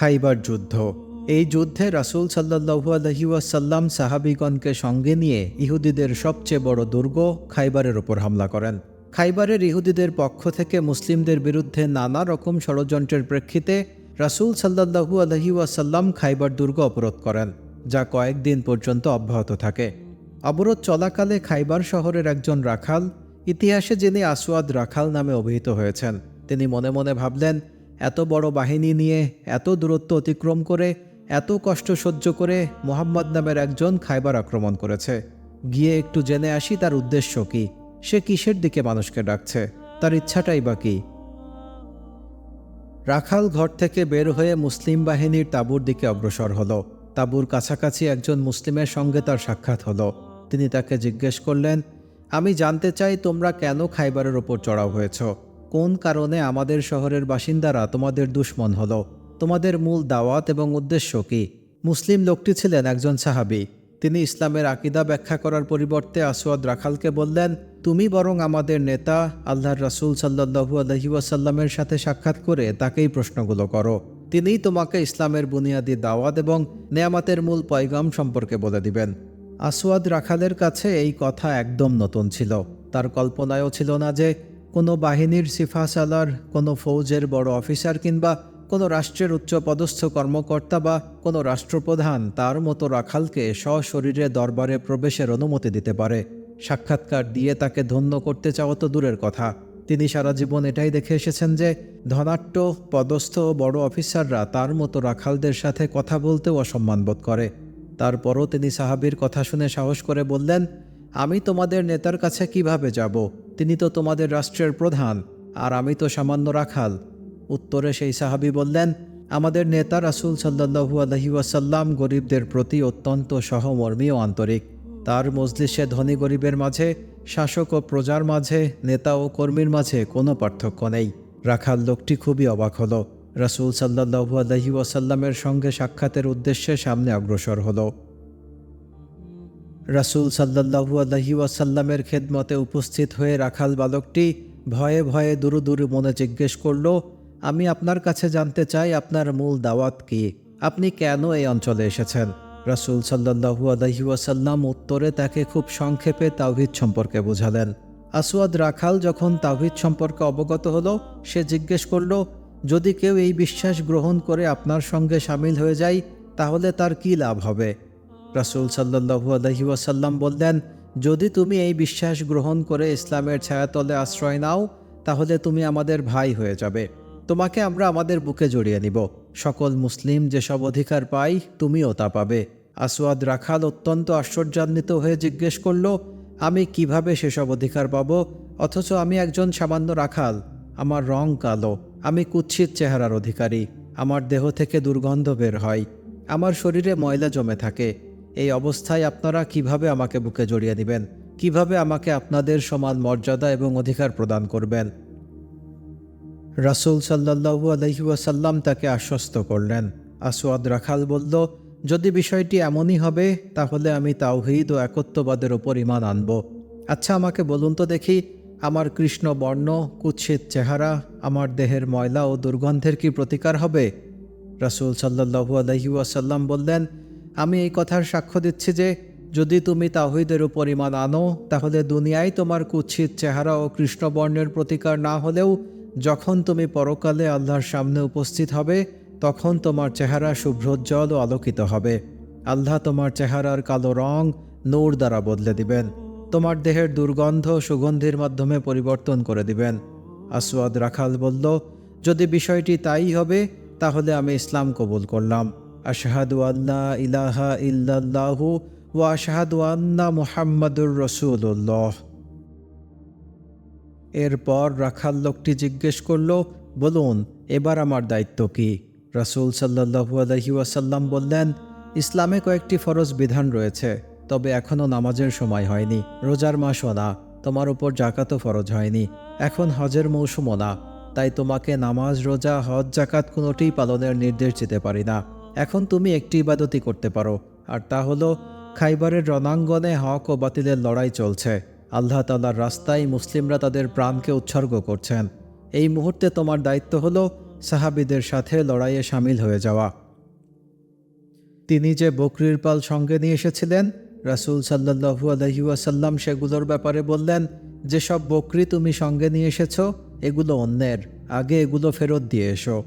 খাইবার যুদ্ধ। এই যুদ্ধে রাসূল সাল্লাহু আলহিউসাল্লাম সাহাবিগণকে সঙ্গে নিয়ে ইহুদিদের সবচেয়ে বড় দুর্গ খাইবারের ওপর হামলা করেন। খাইবারের ইহুদিদের পক্ষ থেকে মুসলিমদের বিরুদ্ধে নানা রকম ষড়যন্ত্রের প্রেক্ষিতে রাসূল সাল্লাহু আলহিউসাল্লাম খাইবার দুর্গ অবরোধ করেন, যা কয়েকদিন পর্যন্ত অব্যাহত থাকে। অবরোধ চলাকালে খাইবার শহরের একজন রাখাল, ইতিহাসে যিনি আসওয়াদ রাখাল নামে অভিহিত হয়েছেন, তিনি মনে মনে ভাবলেন এত বড় বাহিনী নিয়ে এত দূরত্ব অতিক্রম করে, এত কষ্ট সহ্য করে মোহাম্মদ নামের একজন খাইবার আক্রমণ করেছে। গিয়ে একটু জেনে আসি তার উদ্দেশ্য কি। সে কিসের দিকে মানুষকে ডাকছে? তার ইচ্ছাটাই বা কি? রাখাল ঘর থেকে বের হয়ে মুসলিম বাহিনীর তাঁবুর দিকে অগ্রসর হলো। তাঁবুর কাছাকাছি একজন মুসলিমের সঙ্গে তার সাক্ষাৎ হলো। তিনি তাকে জিজ্ঞেস করলেন, আমি জানতে চাই তোমরা কেন খাইবারের ওপর চড়াও হয়েছ? কোন কারণে আমাদের শহরের বাসিন্দারা তোমাদের দুশ্মন হলো? তোমাদের মূল দাওয়াত এবং উদ্দেশ্য কি? মুসলিম লোকটি ছিলেন একজন সাহাবি। তিনি ইসলামের আকিদা ব্যাখ্যা করার পরিবর্তে আসওয়াদ রাখালকে বললেন, তুমি বরং আমাদের নেতা, আল্লাহর রাসূল সাল্লাহু আলহিউসাল্লামের সাথে সাক্ষাৎ করে তাকেই প্রশ্নগুলো করো। তিনিই তোমাকে ইসলামের বুনিয়াদি দাওয়াত এবং নেয়ামাতের মূল পয়গাম সম্পর্কে বলে দিবেন। আসওয়াদ রাখালের কাছে এই কথা একদম নতুন ছিল। তার কল্পনায়ও ছিল না যে কোনো বাহিনীর সিফা সালার কোনো ফৌজের বড় অফিসার কিংবা কোনো রাষ্ট্রের উচ্চপদস্থ কর্মকর্তা বা কোনো রাষ্ট্রপ্রধান তার মতো রাখালকে সশরীরে দরবারে প্রবেশের অনুমতি দিতে পারে। সাক্ষাৎকার দিয়ে তাকে ধন্য করতে চাওয়া তো দূরের কথা। তিনি সারা জীবন এটাই দেখে এসেছেন যে ধনাট্য পদস্থ বড় অফিসাররা তার মতো রাখালদের সাথে কথা বলতেও অসম্মান বোধ করে। তারপরও তিনি সাহাবির কথা শুনে সাহস করে বললেন, আমি তোমাদের নেতার কাছে কীভাবে যাব? তিনি তো তোমাদের রাষ্ট্রের প্রধান, আর আমি তো সামান্য রাখাল। উত্তরে সেই সাহাবি বললেন, আমাদের নেতা রাসুল সাল্লাহু আলহি ওয়াসাল্লাম গরিবদের প্রতি অত্যন্ত সহমর্মী ও আন্তরিক। তার মজলিসে ধনী গরিবের মাঝে, শাসক ও প্রজার মাঝে, নেতা ও কর্মীর মাঝে কোনো পার্থক্য নেই। রাখাল লোকটি খুবই অবাক হলো। রাসুল সাল্লাহু আলহি ওয়াসাল্লামের সঙ্গে সাক্ষাতের উদ্দেশ্যে সামনে অগ্রসর হলো। রাসুল সাল্লাহু আলহি ওয়াসাল্লামের খেদমতে উপস্থিত হয়ে রাখাল বালকটি ভয়ে ভয়ে দুরু দুরু মনে জিজ্ঞেস করল, আমি আপনার কাছে জানতে চাই আপনার মূল দাওয়াত কি? আপনি কেন এই অঞ্চলে এসেছেন? রাসুল সাল্লাহু আলহি ওয়াসাল্লাম উত্তরে তাকে খুব সংক্ষেপে তাওহিদ সম্পর্কে বোঝালেন। আসওয়াদ রাখাল যখন তাওহিদ সম্পর্কে অবগত হলো, সে জিজ্ঞেস করল, যদি কেউ এই বিশ্বাস গ্রহণ করে আপনার সঙ্গে সামিল হয়ে যায়, তাহলে তার কি লাভ হবে? রাসুল সাল্লাহু আলহি ওয়াসাল্লাম বললেন, যদি তুমি এই বিশ্বাস গ্রহণ করে ইসলামের ছায়াতলে আশ্রয় নাও, তাহলে তুমি আমাদের ভাই হয়ে যাবে। তোমাকে আমরা আমাদের বুকে জড়িয়ে নিব। সকল মুসলিম যেসব অধিকার পাই, তুমিও তা পাবে। আসওয়াদ রাখাল অত্যন্ত আশ্চর্যান্বিত হয়ে জিজ্ঞেস করল, আমি কীভাবে সেসব অধিকার পাবো? অথচ আমি একজন সামান্য রাখাল। আমার রং কালো। আমি কুৎসিত চেহারার অধিকারী। আমার দেহ থেকে দুর্গন্ধ বের হয়। আমার শরীরে ময়লা জমে থাকে। এই অবস্থায় আপনারা কীভাবে আমাকে বুকে জড়িয়ে নেবেন কীভাবে আমাকে আপনাদের সমান মর্যাদা এবং অধিকার প্রদান করবেন? রাসুল সাল্লাহু আলহিউসাল্লাম তাকে আশ্বস্ত করলেন। আসওয়াদ রাখাল বলল, যদি বিষয়টি এমনই হবে, তাহলে আমি তাওহিদ ও একত্ববাদের ওপর ইমান আনব। আচ্ছা আমাকে বলুন তো দেখি, আমার কৃষ্ণ বর্ণ, কুৎসিত চেহারা, আমার দেহের ময়লা ও দুর্গন্ধের কি প্রতিকার হবে? রাসুল সাল্লাহু আলহিউসাল্লাম বললেন আমি এই কথার সাক্ষ্য দিচ্ছি যে, যদি তুমি তাহিদের উপর ইমান আনো, তাহলে দুনিয়ায় তোমার কুৎসিত চেহারা ও কৃষ্ণবর্ণের প্রতিকার না হলেও, যখন তুমি পরকালে আল্লাহর সামনে উপস্থিত হবে, তখন তোমার চেহারা শুভ্রোজ্জ্বল ও আলোকিত হবে। আল্লাহ তোমার চেহারার কালো রং নূর দ্বারা বদলে দিবেন। তোমার দেহের দুর্গন্ধ সুগন্ধির মাধ্যমে পরিবর্তন করে দিবেন। আসওয়াদ রাখাল বলল, যদি বিষয়টি তাই হবে, তাহলে আমি ইসলাম কবুল করলাম। আশাহাদু আল্লাহ ইলাহা ইল্লাল্লাহু ওয়া আশাহাদু আন্না মুহাম্মাদুর রসুল্লাহ এরপর রাখাল লোকটি জিজ্ঞেস করল, বলুন, এবার আমার দায়িত্ব কি? রাসুল সাল্লাহু আলহি ওয়াসাল্লাম বললেন, ইসলামে কয়েকটি ফরজ বিধান রয়েছে, তবে এখনও নামাজের সময় হয়নি, রোজার মাসও না তোমার উপর জাকাতও ফরজ হয়নি, এখন হজের মৌসুমও না তাই তোমাকে নামাজ, রোজা, হজ জাকাত কোনোটিই পালনের নির্দেশ দিতে পারি না। এখন তুমি একটি ইবাদতই করতে পারো, আর তা হলো খাইবারের রণাঙ্গনে হক ও বাতিলের লড়াই চলছে। আল্লাহ তাল্লার রাস্তায় মুসলিমরা তাদের প্রাণকে উৎসর্গ করছেন। এই মুহূর্তে তোমার দায়িত্ব হলো সাহাবিদের সাথে লড়াইয়ে সামিল হয়ে যাওয়া। তিনি যে বকরির পাল সঙ্গে নিয়ে এসেছিলেন, রাসূল সাল্লাহু আলহিউসাল্লাম সেগুলোর ব্যাপারে বললেন, যেসব বকরি তুমি সঙ্গে নিয়ে এসেছ, এগুলো অন্যের। আগে এগুলো ফেরত দিয়ে এসো।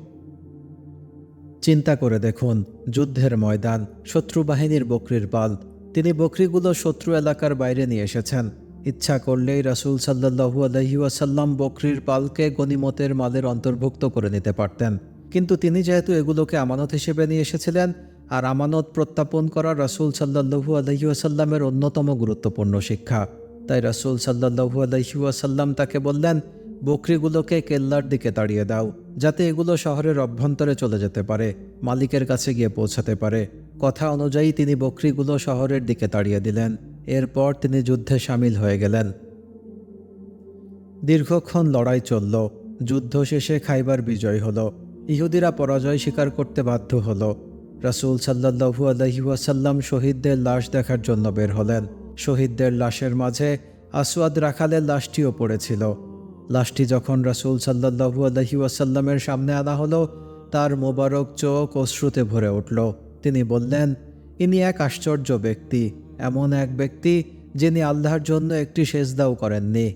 চিন্তা করে দেখুন, যুদ্ধের ময়দান, শত্রু বাহিনীর বকরির পাল তিনি বকরিগুলো শত্রু এলাকার বাইরে নিয়ে এসেছেন। ইচ্ছা করলেই রাসূল সাল্লাহু আলহিউসাল্লাম বকরির পালকে গনিমতের মালের অন্তর্ভুক্ত করে নিতে পারতেন। কিন্তু তিনি যেহেতু এগুলোকে আমানত হিসেবে নিয়ে এসেছিলেন, আর আমানত প্রত্যাপন করা রাসূল সাল্লাহু আলহিউসাল্লামের অন্যতম গুরুত্বপূর্ণ শিক্ষা। তাই রাসূল সাল্লাহু আলহিউসাল্লাম তাকে বললেন বকরিগুলোকে কেল্লার দিকে তাড়িয়ে দাও, যাতে এগুলো শহরের অভ্যন্তরে চলে যেতে পারে, মালিকের কাছে গিয়ে পৌঁছাতে পারে। কথা অনুযায়ী তিনি বকরিগুলো শহরের দিকে তাড়িয়ে দিলেন। এরপর তিনি যুদ্ধে সামিল হয়ে গেলেন। দীর্ঘক্ষণ লড়াই চলল। যুদ্ধ শেষে খাইবার বিজয় হলো। ইহুদিরা পরাজয় স্বীকার করতে বাধ্য হলো। রাসূল সাল্লাহু আলহিউসাল্লাম শহীদদের লাশ দেখার জন্য বের হলেন। শহীদদের লাশের মাঝে আসওয়াদ রাখালের লাশটিও পড়েছিল। লাশটি যখন রাসূল সাল্লাহু আলহি ওয়াসাল্লামের সামনে আনা হলো, তার মোবারক চোখ অশ্রুতে ভরে উঠল। তিনি বললেন, ইনি এক আশ্চর্য ব্যক্তি, এমন এক ব্যক্তি যিনি আল্লাহর জন্য একটি সেজদাও করেননি।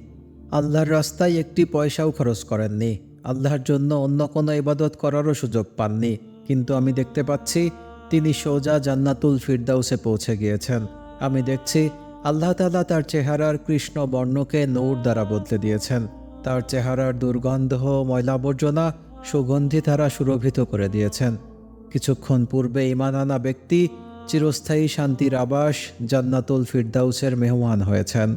আল্লাহর রাস্তায় একটি পয়সাও খরচ করেননি। আল্লাহর জন্য অন্য কোনো ইবাদত করারও সুযোগ পাননি। কিন্তু আমি দেখতে পাচ্ছি, তিনি সোজা জান্নাতুল ফিরদাউসে পৌঁছে গিয়েছেন। আমি দেখছি, আল্লাহ তালা তার চেহারার কৃষ্ণ বর্ণকে নৌর দ্বারা বদলে দিয়েছেন। তার চেহারার দুর্গন্ধ ময়লা আবর্জনা সুগন্ধি তারা সুরভিত করে দিয়েছেন। কিছুক্ষণ পূর্বে ইমান আনা ব্যক্তি চিরস্থায়ী শান্তির আবাস জান্নাতুল ফিরদাউসের মেহমান হয়েছেন।